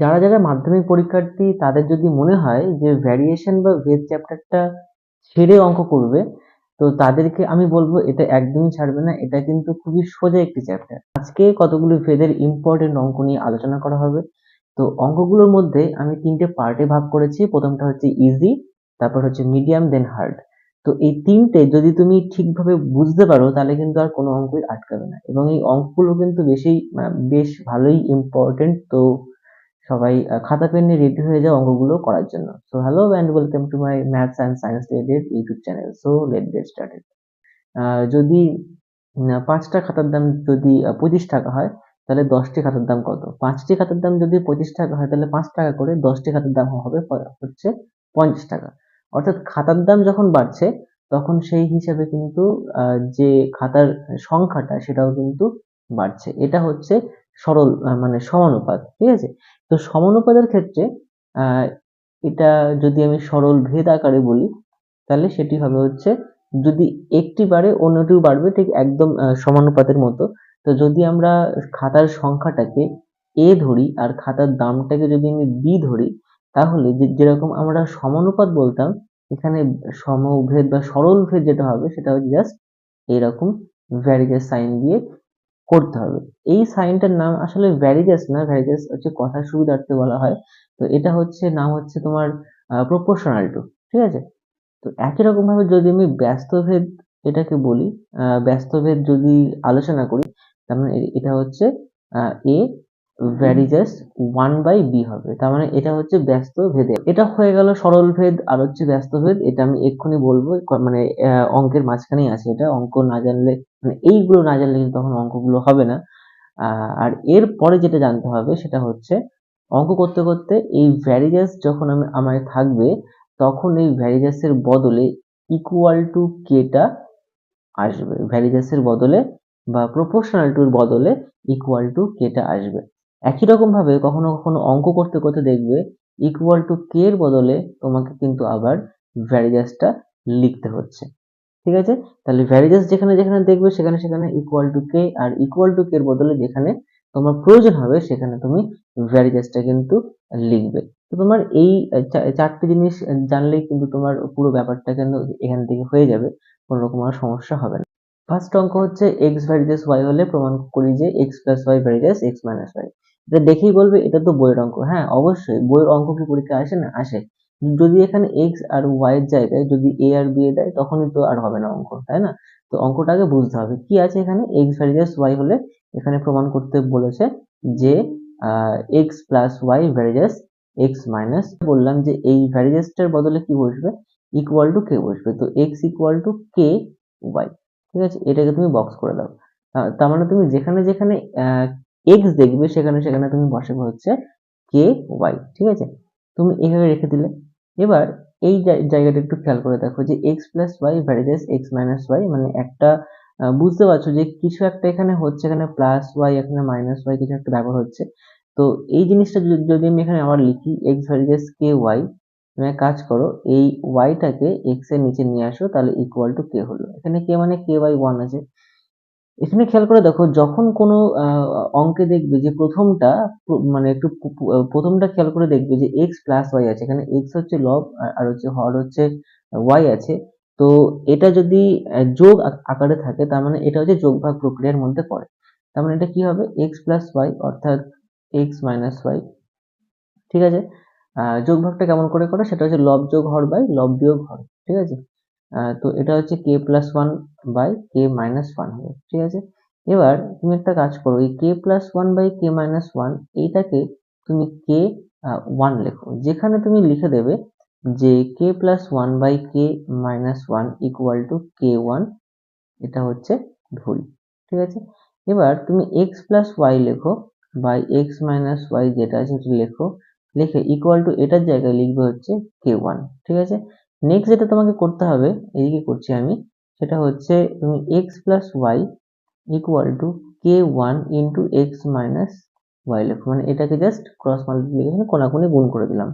যারা যারা মাধ্যমিক পরীক্ষার্থী, তাদের যদি মনে হয় যে ভ্যারিয়েশন বা ভেদ চ্যাপ্টারটা ছেড়ে অঙ্ক করবে, তো তাদেরকে আমি বলব এটা একদমই ছাড়বে না। এটা কিন্তু খুবই সোজা একটি চ্যাপ্টার আজকে কতগুলো ভেদের ইম্পর্টেন্ট অঙ্ক নিয়ে আলোচনা করা হবে। তো অঙ্কগুলোর মধ্যে আমি তিনটে পার্টে ভাগ করেছি। প্রথমটা হচ্ছে ইজি তারপর হচ্ছে মিডিয়াম দেন হার্ড তো এই তিনটে যদি তুমি ঠিকভাবে বুঝতে পারো, তাহলে কিন্তু আর কোনো অঙ্কই আটকাবে না। এবং এই অঙ্কগুলো কিন্তু বেশি বেশ ভালোই ইম্পর্টেন্ট তো সবাই খাতা, পেন নিয়ে রেডি হয়ে যাও অঙ্কগুলো করার জন্য। So hello and welcome to my maths and science related YouTube channel so let get started যদি পাঁচটা খাতার দাম যদি পঁচিশ টাকা হয়, তাহলে দশটি খাতার দাম কত? পাঁচটি খাতার দাম যদি পঁচিশ টাকা হয়, তাহলে পাঁচ টাকা করে দশটি খাতার দাম হবে হচ্ছে পঞ্চাশ টাকা। অর্থাৎ খাতার দাম যখন বাড়ছে, তখন সেই হিসাবে কিন্তু যে খাতার সংখ্যাটা, সেটাও কিন্তু বাড়ছে। এটা হচ্ছে সরল মানে সমানুপাত, ঠিক আছে? তো সমানুপাতের ক্ষেত্রে এটা যদি আমি সরল ভেদ আকারে বলি, তাহলে সেটি হবে হচ্ছে যদি একটি বাড়ে অন্যটিও বাড়বে, ঠিক একদম সমানুপাতের মতো। তো যদি আমরা খাতার সংখ্যাটাকে এ ধরি আর খাতার দামটাকে যদি আমি বি ধরি, তাহলে যেরকম আমরা সমানুপাত বলতাম, এখানে সমভেদ বা সরল ভেদ যেটা হবে, সেটা হচ্ছে জাস্ট এরকম ভ্যারিগেস সাইন দিয়ে করতে হবে। এই সাইনটার নাম আসলে ভ্যারিজাস না ভ্যারিজাস হচ্ছে কথার সুবিধার্থে বলা হয়। তো এটা হচ্ছে, নাম হচ্ছে তোমার প্রপোর্শনাল টু ঠিক আছে? তো একই রকম ভাবে যদি আমি ব্যস্তভেদ এটাকে বলি ব্যস্তভেদ যদি আলোচনা করি, তার মানে এটা হচ্ছে a varies one by b হবে। তার মানে এটা হচ্ছে ব্যস্ত ভেদে। এটা হয়ে গেল সরল ভেদ আর হচ্ছে ব্যস্ত ভেদ এটা আমি এক্ষুনি বলব মানে অঙ্কের মাঝখানেই আছে এটা। অঙ্ক না জানলে মানে এইগুলো না জানলে কিন্তু তখন অঙ্কগুলো হবে না। আর এর পরে যেটা জানতে হবে সেটা হচ্ছে অঙ্ক করতে করতে এই ভ্যারিজাস যখন আমি আমার থাকবে তখন এই ভ্যারিজাসের বদলে ইকুয়াল টু কেটা আসবে ভ্যারিজাসের বদলে বা প্রপোর্শনাল টুর বদলে ইকুয়াল টু কেটা আসবে। একই রকম ভাবে কখনো কখনো অঙ্ক করতে করতে দেখবে ইকুয়াল টু কে এর বদলে তোমাকে কিন্তু আবার ভ্যারিজাসটা লিখতে হচ্ছে। ঠিক আছে? তাহলে ভ্যারিজাস যেখানে যেখানে দেখবে সেখানে সেখানে ইকুয়াল টু কে আর ইকুয়াল টু কে এর বদলে যেখানে তোমার প্রয়োজন হবে সেখানে তুমি ভ্যারিজাসটা কিন্তু লিখবে। তো তোমার এই চারটি জিনিস জানলেই কিন্তু তোমার পুরো ব্যাপারটা কিন্তু এখান থেকে হয়ে যাবে, কোনো রকম আর সমস্যা হবে না। ফার্স্ট অঙ্ক হচ্ছে এক্স ভ্যারিজাস ওয়াই হলে প্রমাণ করি যে x plus y varies x minus y এটা দেখেই বলবে, এটা তো বইয়ের অঙ্ক। হ্যাঁ অবশ্যই, বইয়ের অঙ্ক কি পরীক্ষা আসে? না, আসে। যদি এখানে এক্স আর ওয়াই এর জায়গায় যদি এ আর বি এ দেয়, তখনই তো আর হবে না অঙ্ক, তাই না? তো অঙ্কটাকে বুঝতে হবে। কি আছে এখানে? এক্স ভ্যারিজাস ওয়াই হলে এখানে প্রমাণ করতে বলেছে যে x plus y varies x minus বললাম যে এই ভ্যারিজাসটার বদলে কি বসবে? ইকুয়াল টু কে বসবে। তো x equal to k y ঠিক আছে? এটাকে তুমি বক্স করে দাও। তার মানে তুমি যেখানে যেখানে এক্স দেখবে সেখানে সেখানে তুমি বসাবে হচ্ছে কে ওয়াই ঠিক আছে? তুমি এভাবে রেখে দিলে। এবার এই জায়গাটা একটু খেয়াল করে দেখো যে x plus y varies x minus y মানে একটা বুঝতে পারছ যে কিছু একটা এখানে হচ্ছে, এখানে প্লাস ওয়াই এখানে মাইনাস ওয়াই কিছু একটা ব্যবহার হচ্ছে। তো এই জিনিসটা যদি আমি এখানে আবার লিখি এক্স ভ্যারিজাস কে ওয়াই এক কাজ করো, এই ওয়াইটাকে এক্সের নিচে নিয়ে আসো, তাহলে ইকুয়াল টু কে হলো। এখানে কে মানে কে ওয়াই ওয়ান আছে। এখানে খেয়াল করে দেখো যখন কোনো অঙ্কে দেখবে যে প্রথমটা মানে একটু প্রথমটা খেয়াল করে দেখবে যে এক্স প্লাস ওয়াই আছে। এখানে এক্স হচ্ছে লব আর হচ্ছে হর হচ্ছে ওয়াই আছে। তো এটা যদি যোগ আকারে থাকে, তার মানে এটা হচ্ছে যোগ ভাগ প্রক্রিয়ার মধ্যে পড়ে। তার মানে এটা কি হবে? এক্স প্লাস ওয়াই অর্থাৎ এক্স মাইনাস ওয়াই ঠিক আছে? যোগ ভাগটা কেমন করে করে? সেটা হচ্ছে লব যোগ হর বাই লব বিয়োগ হর। ঠিক আছে? তো এটা হচ্ছে k plus one by k minus one হবে, ঠিক আছে? এবার তুমি একটা কাজ করো, এই k plus one by k minus one এইটাকে তুমি কে ওয়ান লেখো। যেখানে তুমি লিখে দেবে যে k plus one by k minus one equal to k one এটা হচ্ছে ধরি ঠিক আছে? এবার তুমি এক্স প্লাস ওয়াই লেখো বাই এক্স মাইনাস ওয়াই যেটা আছে সেটা লেখো, লিখে ইকুয়াল টু এটার জায়গায় লিখবে হচ্ছে কে ওয়ান ঠিক আছে? নেক্সট যেটা তোমাকে করতে হবে এইদিকে করছি আমি সেটা হচ্ছে তুমি x plus y equal to k one into x minus y লেখো। মানে এটাকে জাস্ট ক্রস মাল্টিপ্লিকেশন কোনাকুনি গুণ করে দিলাম।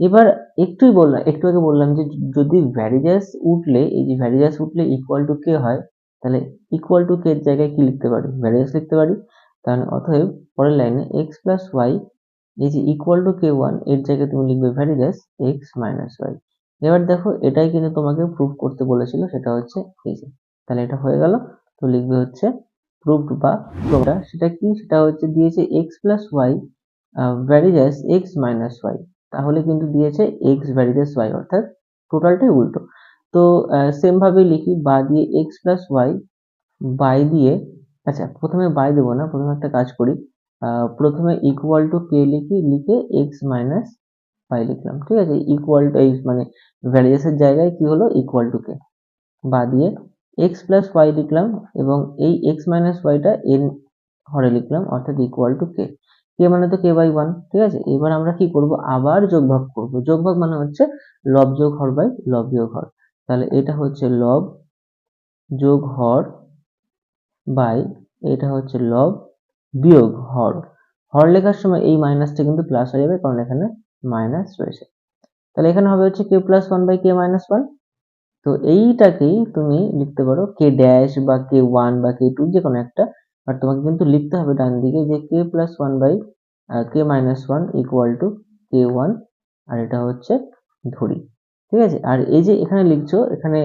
এবার একটুই বললাম, একটু আগে বললাম যে যদি ভ্যারিজাস উঠলে, এই যে ভ্যারিজাস উঠলে ইকুয়াল টু কে হয়, তাহলে ইকুয়াল টু কে এর জায়গায় কি লিখতে পারি? ভ্যারিজাস লিখতে পারি। তাহলে অতএব পরের লাইনে এক্স প্লাস ওয়াই এই যে ইকুয়াল টু কে ওয়ানের জায়গায় তুমি লিখবে ভ্যারিডাস এক্স মাইনাস ওয়াই এবার দেখো এটাই কিন্তু তোমাকে প্রুভ করতে বলেছিল, সেটা হচ্ছে এই যে, তাহলে এটা হয়ে গেল। তো লিখবে হচ্ছে প্রুভড বা প্রোভটা সেটা কি? সেটা হচ্ছে দিয়েছে x plus y varies x minus y তাহলে কিন্তু দিয়েছে এক্স ভ্যারিডাস ওয়াই অর্থাৎ টোটালটাই উল্টো। তো সেম ভাবেই লিখি, বা দিয়ে এক্স প্লাস ওয়াই বাই দিয়ে আচ্ছা প্রথমে বাই দেবো না, প্রথমে একটা কাজ করি। প্রথমে ইকুয়াল টু কে লিখি, লিখে এক্স মাইনাস ওয়াই লিখলাম, ঠিক আছে? ইকুয়াল টু এই মানে ভ্যারিয়েসের জায়গায় কি হলো? Equal to k. বা দিয়ে এক্স প্লাস ওয়াই লিখলাম এবং এই এক্স মাইনাস ওয়াইটা এন হরে লিখলাম, অর্থাৎ ইকুয়াল টু কে। কে মানে তো কে বাই ওয়ান ঠিক আছে? এবার আমরা কি করব? আবার যোগভাগ করব। যোগভাগ মানে হচ্ছে লব যোগ হর বাই লব বিয়োগ হর। তাহলে এটা হচ্ছে লব যোগ হর বাই এটা হচ্ছে লব বিয়োগ হর। হর লেখার সময় এই মাইনাসটা কিন্তু প্লাস হয়ে যাবে, কারণ এখানে মাইনাস রয়েছে। তাহলে এখানে হবে হচ্ছে k plus one by k minus one তো এইটাকেই তুমি লিখতে পারো কে ড্যাশ বা কে ওয়ান বা কে টু যে কোনো একটা। বাট তোমাকে কিন্তু লিখতে হবে ডান দিকে যে k plus one by k minus one equal to k one আর এটা হচ্ছে ধরি ঠিক আছে? আর এই যে এখানে লিখছো, এখানে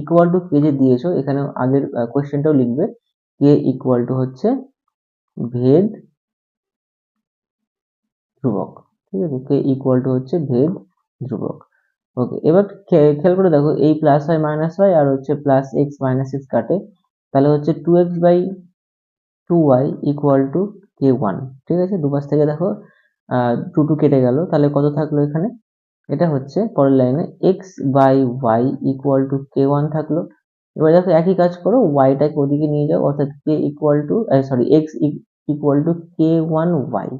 ইকুয়াল টু কে যে দিয়েছ, এখানে আগের কোয়েশ্চেনটাও লিখবে। কে ইকুয়াল টু হচ্ছে ভেদ ধ্রুবক। ঠিক আছে? কে ইকুয়াল টু হচ্ছে ভেদ ধ্রুবক। ওকে এবার খেয়াল করে দেখো, এই প্লাস ওয়াই মাইনাস ওয়াই আর হচ্ছে প্লাস এক্স মাইনাস এক্স কাটে। তাহলে হচ্ছে two x by two y equal to k one ঠিক আছে? দুপাশ থেকে দেখো টু টু কেটে গেল। তাহলে কত থাকল এখানে? এটা হচ্ছে পরের লাইনে x by y equal to k one থাকল। এবার দেখো, একই কাজ করো ওয়াইটাকে ওদিকে নিয়ে যাও, অর্থাৎ k equal to sorry x equal to k one y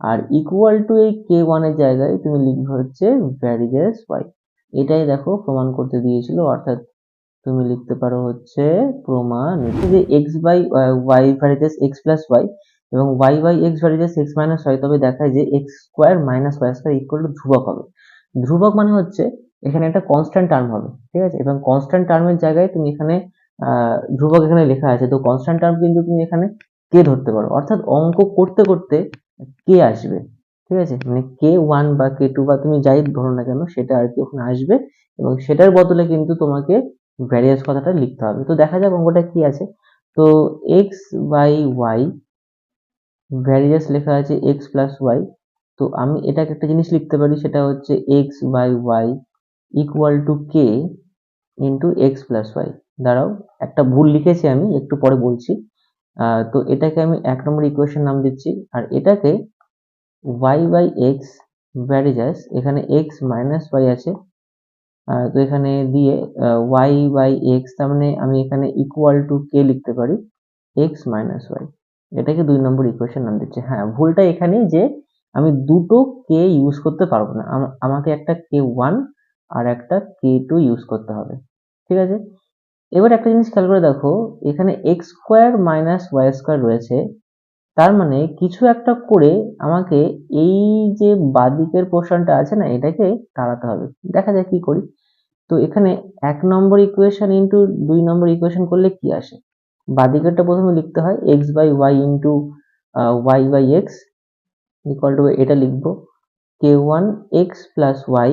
R equal to এই কে ওয়ানের জায়গায় তুমি লিখবে হচ্ছে ভ্যারিজেস ওয়াই এটাই দেখো প্রমাণ করতে দিয়েছিল, অর্থাৎ তুমি লিখতে পারো হচ্ছে প্রমাণিত যে x by y varies x plus y এবং y by x varies x minus y তবে দেখায় যে x square minus y square equal to ধ্রুবক হবে। ধ্রুবক মানে হচ্ছে এখানে একটা কনস্ট্যান্ট টার্ম হবে, ঠিক আছে? এবং কনস্ট্যান্ট টার্মের জায়গায় তুমি এখানে ধ্রুবক এখানে লেখা আছে, তো কনস্ট্যান্ট টার্ম কিন্তু তুমি এখানে কে ধরতে পারো। অর্থাৎ অঙ্ক করতে করতে কে আসবে? ঠিক আছে? মানে কে ওয়ান বা কে টু বা তুমি যাই ধরো না কেন, সেটা আর কি ওখানে আসবে এবং সেটার বদলে কিন্তু তোমাকে ভ্যারিয়াস কথাটা লিখতে হবে। তো দেখা যাক অঙ্কটা কি আছে। তো এক্স বাই ওয়াই ভ্যারিয়াস লেখা আছে এক্স প্লাস ওয়াই তো আমি এটাকে একটা জিনিস লিখতে পারি, সেটা হচ্ছে x by y equal to k into x plus y দাঁড়াও, একটা ভুল লিখেছি আমি, একটু পরে বলছি। তো এটাকে আমি এক নম্বর ইকুয়েশন নাম দিচ্ছি। আর এটাকে Y by X varies as এখানে এক্স মাইনাস ওয়াই আছে। তো এখানে দিয়ে ওয়াই বাই এক্স তার মানে আমি এখানে ইকুয়াল টু কে লিখতে পারি এক্স মাইনাস ওয়াই এটাকে দুই নম্বর ইকুয়েশন নাম দিচ্ছি। হ্যাঁ ভুলটা এখানেই যে আমি দুটো কে ইউজ করতে পারব না। আম- আমাকে একটা কে ওয়ান আর একটা কে টু ইউজ করতে হবে। ঠিক আছে? এবার একটা জিনিস খেয়াল করে দেখো, এখানে x square minus y square রয়েছে। তার মানে কিছু একটা করে আমাকে এই যে বাদিকের পোর্শনটা আছে না, এটাকে তাড়াতে হবে। দেখা যাক কি করি। তো এখানে এক নম্বর ইকুয়েশন ইন্টু দুই নম্বর ইকুয়েশন করলে কি আসে? বাদিকেরটা প্রথমে লিখতে হয় x by y into y by x equal to এটা লিখব। K one x plus y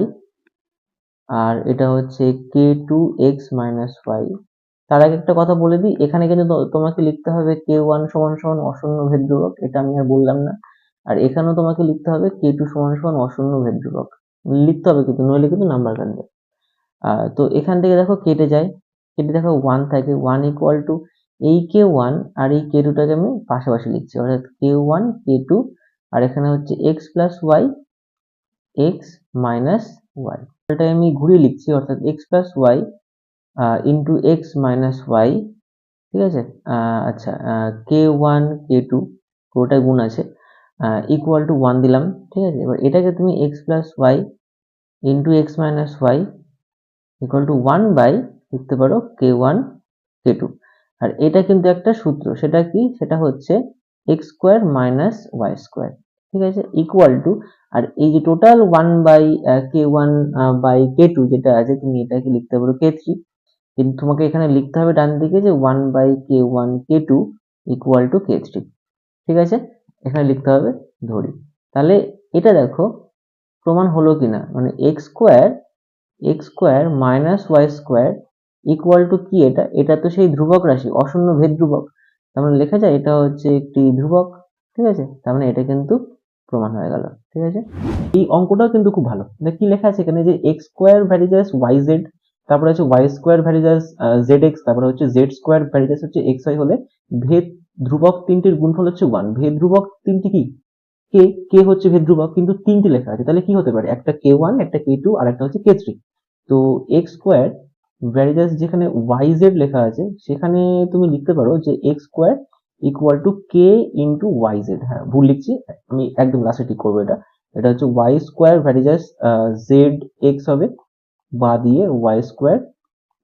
আর এটা হচ্ছে k two x minus y তার আগে একটা কথা বলে দিই, এখানে কিন্তু তোমাকে লিখতে হবে কে ওয়ান সমান সমান অশূন্য ভেদ ধ্রুবক এটা আমি আর বললাম না। আর এখানেও তোমাকে লিখতে হবে কে টু সমান সমান অশূন্য ভেদ ধ্রুবক লিখতে হবে কিন্তু, নইলে কিন্তু নাম্বার কাটবে। তো এখান থেকে দেখো কেটে যায়। কেটে দেখো ওয়ান থাকে ওয়ান ইকুয়াল টু এই কে ওয়ান আর এই কে টুটাকে আমি পাশাপাশি লিখছি। অর্থাৎ কে ওয়ান কে টু আর এখানে হচ্ছে x plus y x minus y এটা আমি ঘুরিয়ে লিখছি, অর্থাৎ x plus y into x minus y ঠিক আছে? আচ্ছা কে ওয়ান কে টু পুরোটাই গুণ আছে। ইকুয়াল টু ওয়ান দিলাম, ঠিক আছে? এবার এটাকে তুমি x plus y into x minus y equal to one by লিখতে পারো কে ওয়ান কে টু আর এটা কিন্তু একটা সূত্র, সেটা কি? সেটা হচ্ছে x square minus y square ঠিক আছে? ইকুয়াল টু আর এই যে total one by k one by k two যেটা আছে, তুমি এটাকে লিখতে পারো কে থ্রি কিন্তু তোমাকে এখানে লিখতে হবে ডান দিকে যে one by k one k two equal to k three ঠিক আছে? এখানে লিখতে হবে ধরি। তাহলে এটা দেখো, প্রমাণ হলো কিনা? মানে x square x square minus y square equal to কি এটা? এটা তো সেই ধ্রুবক রাশি, অশূন্য ভেদ ধ্রুবক। তার মানে লেখা যায় এটা হচ্ছে একটি ধ্রুবক, ঠিক আছে? তার মানে এটা কিন্তু প্রমাণ হয়ে গেল, ঠিক আছে? এই অঙ্কটাও কিন্তু খুব ভালো। কি লেখা আছে এখানে? যে X square varies as Y Z তারপরে হচ্ছে Y square varies as Z X তারপরে হচ্ছে জেড স্কোয়ার ভ্যারিজাস হচ্ছে এক্স ওয়াই হলে ভেদ ধ্রুবক তিনটির গুণফল হচ্ছে ওয়ান ভেদ ধ্রুবক তিনটি কি? কে কে হচ্ছে ভেদ ধ্রুবক, কিন্তু তিনটি লেখা আছে। তাহলে কি হতে পারে? একটা কে ওয়ান একটা কে টু আর একটা হচ্ছে কে থ্রি তো এক্স স্কোয়ার ভ্যারিজাস যেখানে ওয়াই জেড লেখা আছে, সেখানে তুমি লিখতে পারো যে x square equal to k into y z হ্যাঁ ভুল লিখছি। আমি একদম লাস্টে ঠিক করব এটা। এটা হচ্ছে y square varies z x হবে। বা দিয়ে y square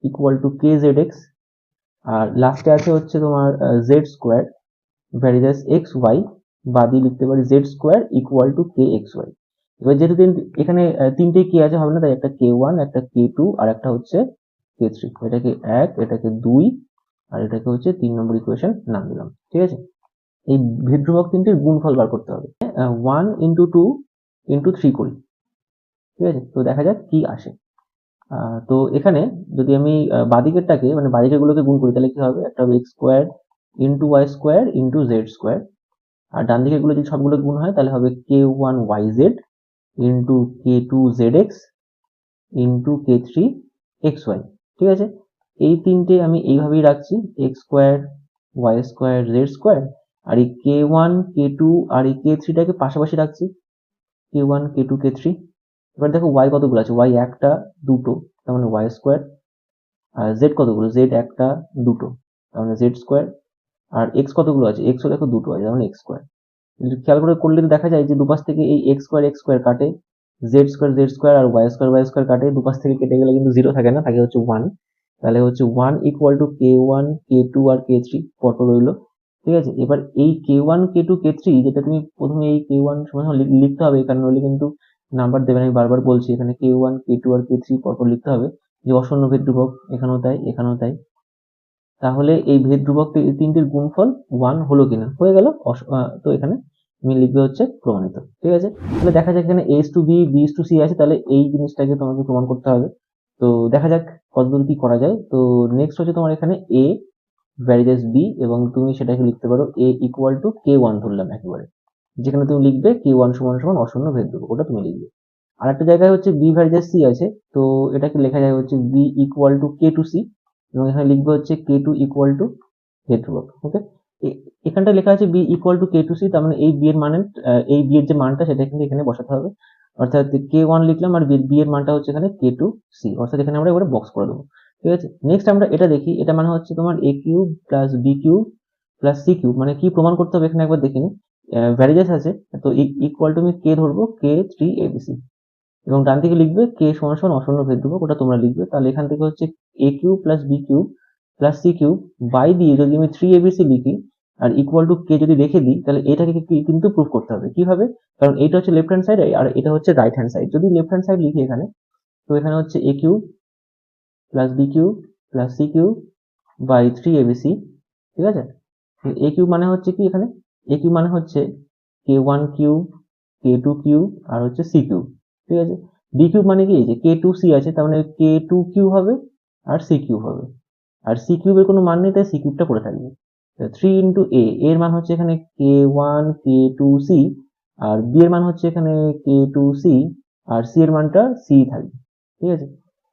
equal to k z x আর লাস্টে আছে হচ্ছে তোমার z square varies x y বা দিয়ে লিখতে পারি z square equal to k x y এবার যেহেতু এখানে তিনটে কে আছে, হবে না, তাই একটা কে ওয়ান একটা কে টু আর একটা হচ্ছে কে থ্রি এটাকে এক, এটাকে দুই, আর এটাকে হচ্ছে তিন নম্বর ইকুয়েশন নাম দিলাম, ঠিক আছে? এই ভেদ্রুবক তিনটির গুণফল বার করতে হবে। One into two into three করি, ঠিক আছে? তো দেখা যাক কি আসে। তো এখানে যদি আমি বাদিকেরটাকে মানে বাদিকেরগুলোকে গুণ করি, তাহলে কি হবে? একটা হবে x square into y square into z square আর ডান দিকেরগুলো যদি সবগুলো গুণ হয়, তাহলে হবে k one y z into k two z x into k three x y ঠিক আছে? এই তিনটে আমি এইভাবেই রাখছি x square y square z square আর এই কে ওয়ান কে টু আর এই কে থ্রিটাকে পাশাপাশি রাখছি k one k two k three এবার দেখো ওয়াই কতগুলো আছে? ওয়াই একটা, দুটো, তার মানে ওয়াই স্কোয়ার আর জেড কতগুলো? জেড একটা, দুটো, তার মানে জেড স্কোয়ার আর এক্স কতগুলো আছে? এক্সও দেখো দুটো আছে, তার মানে এক্স স্কোয়ার খেয়াল করে করলে দেখা যায় যে দুপাশ থেকে এই এক্স স্কোয়ার এক্স স্কোয়ার কাটে জেড স্কোয়ার জেড স্কোয়ার আর ওয়াই স্কোয়ার ওয়াই স্কোয়ার কাটে, দুপাশ থেকে কেটে গেলে কিন্তু জিরো থাকে না, থাকে হচ্ছে ওয়ান তাহলে হচ্ছে one equal to k one k two R K three পরপর রইল। ঠিক আছে? এবার এই k one k two k three যেটা তুমি প্রথমে এই কে ওয়ান সময় লিখতে হবে এখানে নইলে কিন্তু নাম্বার দেবেন। আমি বারবার বলছি, এখানে কে ওয়ান কে টু আর কে থ্রি পরপর লিখতে হবে। যে অশূন্য ভেদ ধ্রুবক এখানেও তাই এখানেও তাই। তাহলে এই ভেদ ধ্রুবক তিনটির গুণফল ওয়ান হলো কিনা? হয়ে গেল তো এখানে তুমি লিখবে হচ্ছে প্রমাণিত। ঠিক আছে? তাহলে দেখা যাক এখানে s to b b to c আছে, তাহলে এই জিনিসটাকে তোমাকে প্রমাণ করতে হবে। তো দেখা যাক কতদূর কি করা যায়। তো নেক্সট হচ্ছে তোমার এখানে এ ভ্যারিজাস বি এবং তুমি সেটাকে লিখতে পারো a equal to k one ধরলাম একেবারে। যেখানে তুমি লিখবে কে ওয়ান সমান সমান অশূন্য ভেদ ধ্রুবক ওটা তুমি লিখবে। আর একটা জায়গায় হচ্ছে বি ভ্যারিজাস সি আছে, তো এটাকে লেখা যায় হচ্ছে b equal to k two c এবং এখানে লিখবে হচ্ছে কে টু ইকুয়াল টু ভেদ ধ্রুবক ওকে এখানটা লেখা আছে b equal to k two c তার মানে এই বি এর মানে এই বি এর যে মানটা, সেটা কিন্তু এখানে বসাতে হবে। অর্থাৎ কে ওয়ান লিখলাম আর বি এর মানটা হচ্ছে এখানে কে টু সি অর্থাৎ এখানে আমরা এবারে বক্স করে দেবো, ঠিক আছে? নেক্সট আমরা এটা দেখি, এটা মানে হচ্ছে তোমার a cube plus b cube plus c cube মানে কি প্রমাণ করতে হবে এখানে একবার দেখে নি ভ্যারিজাস আছে, তো ইকুয়াল টু আমি কে ধরবো কে থ্রি এবিসি এবং ডান দিকে লিখবে কে সমান সমান অশূন্য ভেদ ধ্রুবক ওটা তোমরা লিখবে। তাহলে এখান থেকে হচ্ছে a cube plus b cube plus c cube by দিয়ে যদি আমি থ্রি এবিসি লিখি, আর ইকুয়াল টু কে যদি রেখে দিই, তাহলে এটাকে কিন্তু প্রুভ করতে হবে। কীভাবে? কারণ এটা হচ্ছে লেফট হ্যান্ড সাইড আর এটা হচ্ছে রাইট হ্যান্ড সাইড যদি লেফট হ্যান্ড সাইড লিখি এখানে, তো এখানে হচ্ছে a cube plus b cube plus c cube by three a b c ঠিক আছে? এ কিউব মানে হচ্ছে কি এখানে? এ কিউব মানে হচ্ছে k one cube k two cube আর হচ্ছে সি কিউব ঠিক আছে? বি কিউব মানে কি? যে কে টু সি আছে, তার মানে কে টু কিউব হবে আর সি কিউব হবে। আর সি কিউবের কোনো মান নেই, তাই সি কিউবটা পড়ে থাকবে। থ্রি ইন্টু এ এর মান হচ্ছে এখানে k one k two c আর বি এর মান হচ্ছে এখানে কে টু সি আর সি এর মানটা সি থাকবে, ঠিক আছে?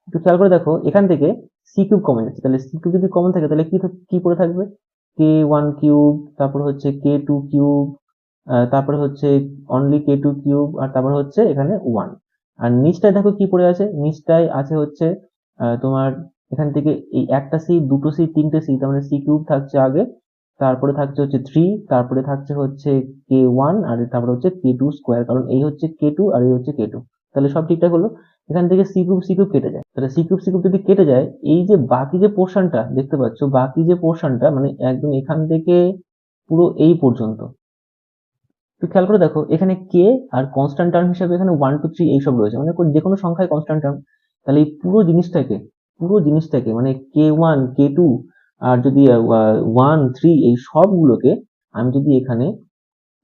একটু খেয়াল করে দেখো, এখান থেকে সি কিউব কমন যাচ্ছে। তাহলে সি কিউব যদি কমন থাকে, তাহলে কি কি পড়ে থাকবে? কে ওয়ান কিউব তারপর হচ্ছে কে টু কিউব তারপরে হচ্ছে অনলি কে টু কিউব আর তারপর হচ্ছে এখানে ওয়ান আর নিচটায় দেখো কি পড়ে আছে? নিচটায় আছে হচ্ছে তোমার এখান থেকে এই একটা সি দুটো সি তিনটে সি তার মানে সি কিউব থাকছে আগে, তারপরে থাকছে হচ্ছে থ্রি তারপরে থাকছে হচ্ছে কে ওয়ান আর তারপরে হচ্ছে কে টু স্কোয়ার কারণ এই হচ্ছে কে টু আর এই হচ্ছে কে টু তাহলে সব ঠিকঠাক হলো? এখান থেকে সি কিউব সি কিউব কেটে যায়। তাহলে সি কিউব সি কিউব যদি কেটে যায়, এই যে বাকি যে পোর্শনটা দেখতে পাচ্ছ, বাকি যে পোর্শনটা মানে একদম এখান থেকে পুরো এই পর্যন্ত। একটু খেয়াল করে দেখো, এখানে কে আর কনস্ট্যান্ট টার্ম হিসাবে এখানে ওয়ান টু থ্রি এইসব রয়েছে। মানে যে কোনো সংখ্যায় কনস্ট্যান্ট টার্ম তাহলে এই পুরো জিনিসটাকে পুরো জিনিসটাকে মানে কে ওয়ান কে টু আর যদি ওয়ান থ্রি এই সবগুলোকে আমি যদি এখানে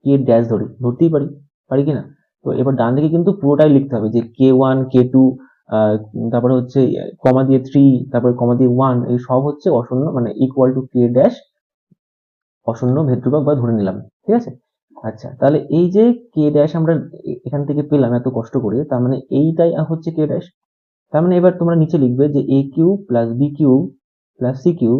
কে ড্যাশ ধরি, ধরতেই পারি পারি কি না তো এবার ডান দিকে কিন্তু পুরোটাই লিখতে হবে যে কে ওয়ান কে টু তারপরে হচ্ছে কমা দিয়ে থ্রি তারপরে কমা দিয়ে ওয়ান এই সব হচ্ছে অশূন্য মানে ইকুয়াল টু কে ড্যাশ অশূন্য ভেদ্রুপাক বা ধরে নিলাম, ঠিক আছে? আচ্ছা তাহলে এই যে কে ড্যাশ আমরা এ- এখান থেকে পেলাম এত কষ্ট করে, তার মানে এইটাই হচ্ছে কে ড্যাশ তার মানে এবার তোমরা নিচে লিখবে যে A cube plus B cube plus C cube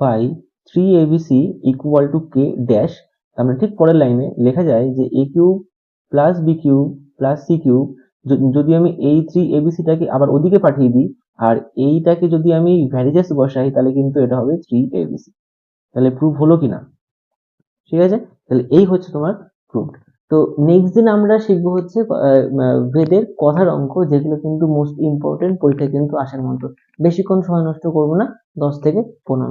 by three ABC equal to K dash তার মানে ঠিক পরের লাইনে লেখা যায় যে A cube plus B cube plus C cube যদি আমি এই থ্রি এবিসিটাকে আবার ওদিকে পাঠিয়ে দিই, আর এইটাকে যদি আমি ভ্যারিজেস বসাই, তাহলে কিন্তু এটা হবে থ্রি এবিসি তাহলে প্রুফ হলো কিনা? ঠিক আছে? তাহলে এই হচ্ছে তোমার প্রুফ তো নেক্সট দিন আমরা শিখব হচ্ছে বেদের কথার অঙ্ক, যেগুলো কিন্তু মোস্ট ইম্পর্টেন্ট পরীক্ষায় কিন্তু আসার মতো বেশিক্ষণ সময় নষ্ট করব না, দশ থেকে পনেরো মিনিট।